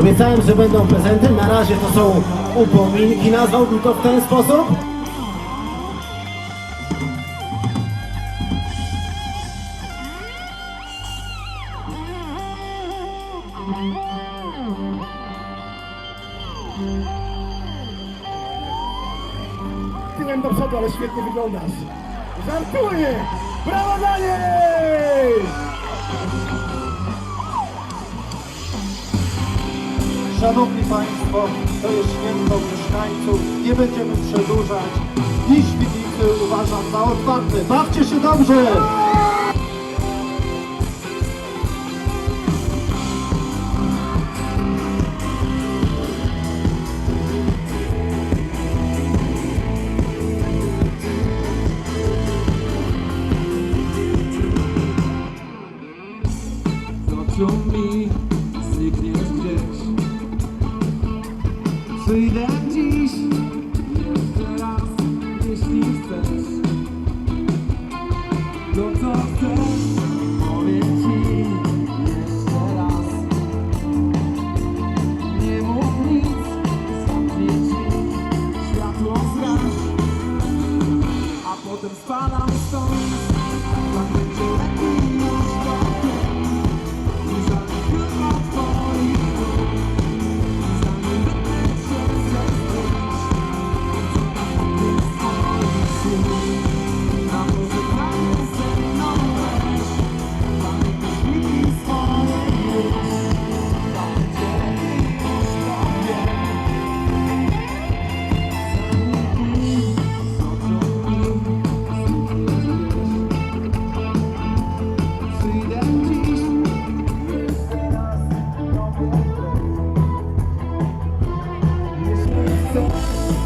Obiecałem, że będą prezenty, na razie to są upominki, nazwałbym to w ten sposób. Tyłem do przodu, ale świetnie wyglądasz. Żartuję! Brawo dla niej! Szanowni Państwo, to jest święto mieszkańców. Nie będziemy przedłużać. Dziś Świdnicy uważam za otwarte. Bawcie się dobrze! Z oczu mi znikniesz gdzieś Wyjdę dziś, teraz, jeśli chcesz. No co chcesz, powiem ci jeszcze raz. Nie mów nic, zamknij Światło zgasz, a potem spadam stąd. so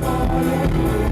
fire.